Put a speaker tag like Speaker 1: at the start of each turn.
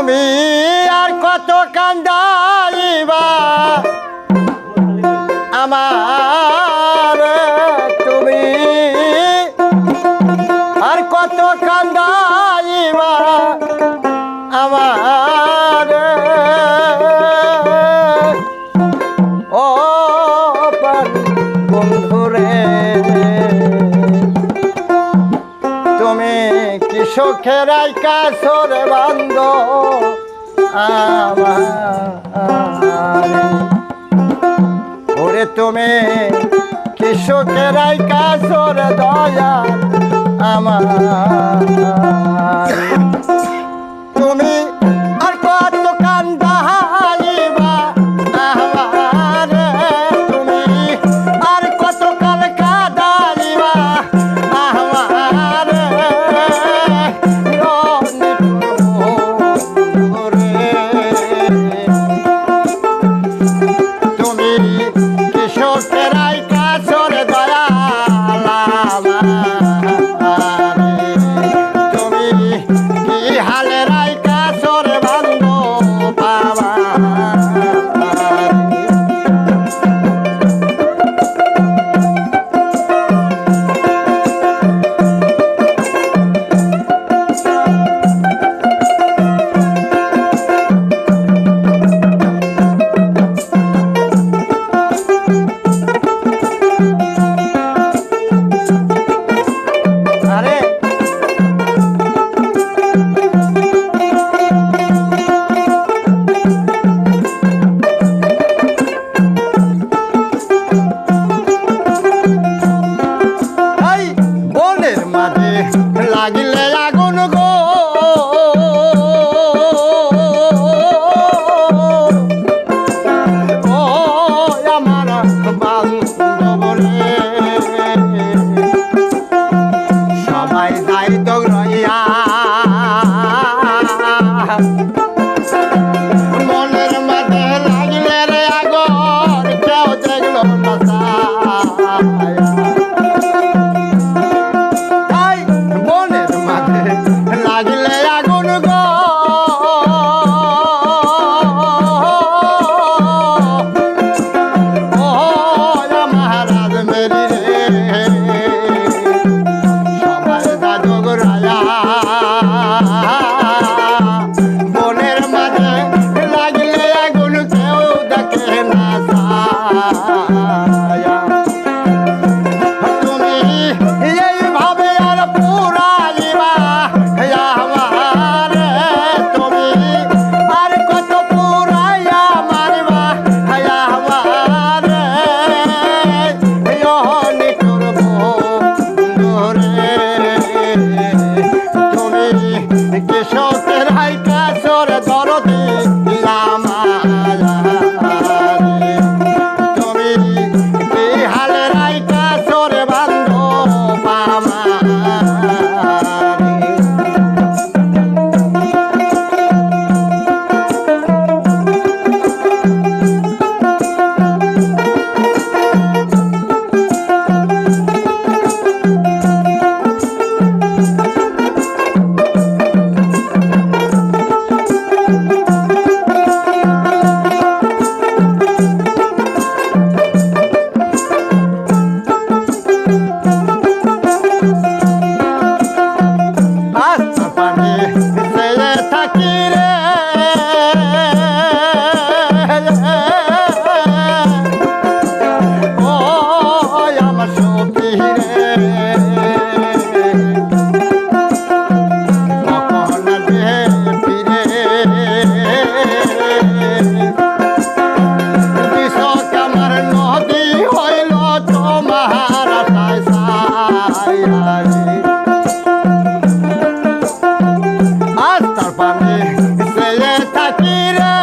Speaker 1: তুমি আর কত কান্দাইবা? চোখের আইকা সরে বান্ধ। ওরে তুমি কৃষকের আইকা সরে দয়া আমার आया থাকি রে।